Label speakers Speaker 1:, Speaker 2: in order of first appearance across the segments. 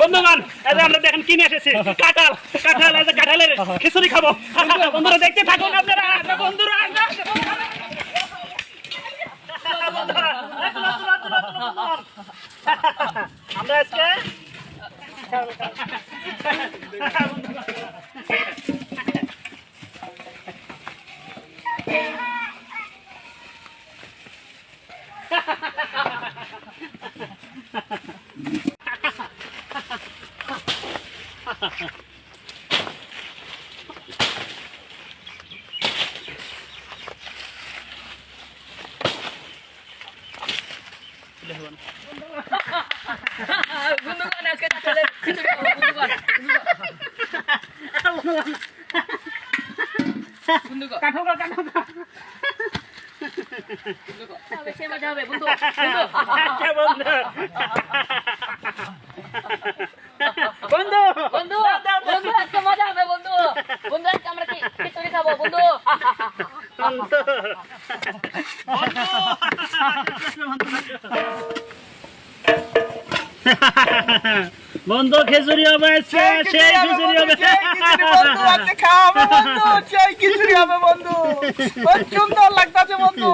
Speaker 1: বন্ধুগণ, এই যে আমরা দেখেন কিনে এসেছি। কাঁঠাল কাঁঠাল, এই যে কাঁঠালের খিচুড়ি খাব। বন্ধুরা, দেখতে থাকুন আপনারা। বন্ধুরা। আমরা আজকে
Speaker 2: বন্ধুগণ আজকে তাহলে খিচুড়ি খাব বন্ধুগণ বন্ধুগণ
Speaker 1: কাঁঠাল কাঁঠাল
Speaker 2: হবে সে মজা হবে বন্ধু বন্ধু
Speaker 1: বন্ধু!
Speaker 2: বন্ধু! বন্ধু আজকে মজা হবে বন্ধু। বন্ধু আজকে আমরা কি খিচুড়ি খাব বন্ধু?
Speaker 1: বন্ধু! খেজুরি হবে সেই খিচুড়ি হবে
Speaker 3: বন্ধু আজকে খাওয়াবে বন্ধু সেই খিচুড়ি হবে বন্ধু। খুব সুন্দর লাগতাছে বন্ধু।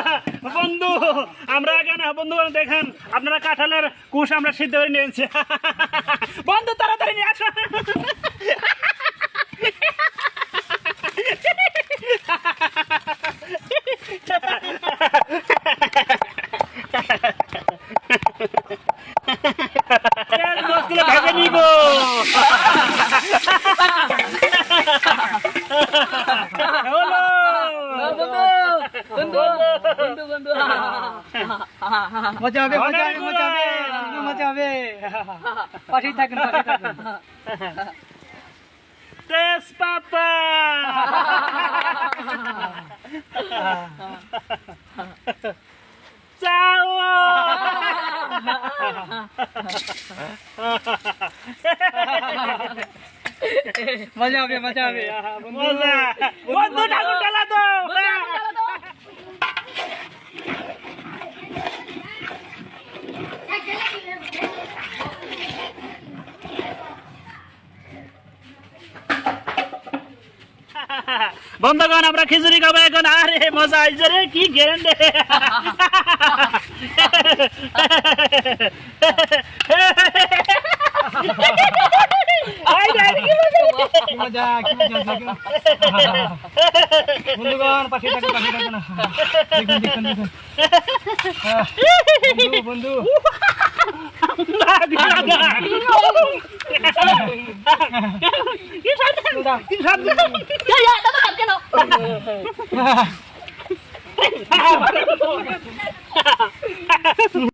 Speaker 1: বন্ধু, আমরা এখানে বন্ধু, দেখেন, আপনারা কাঁঠালের কুশ আমরা সিদ্ধ করে নিয়েছি বন্ধু, তাড়াতাড়ি নিয়ে আসো।
Speaker 3: হবে
Speaker 1: গুলো।
Speaker 3: মজা হবে পাশেই থাকুন পাশেই থাকুন
Speaker 1: তেজপাতা
Speaker 3: মজা হবে মজা হবে আহা, বন্ধু
Speaker 1: মজা বন্ধু ঠাকুর বন্ধগণ আমরা খিচুড়ি খাব এখন। আরে মজা আইছে রে কি
Speaker 3: দেখুন বন্ধুগণ পাশে থাকুন পাশে থাকুন। দেখুন দেখুন দেখুন। বন্ধু বন্ধু।
Speaker 2: কেন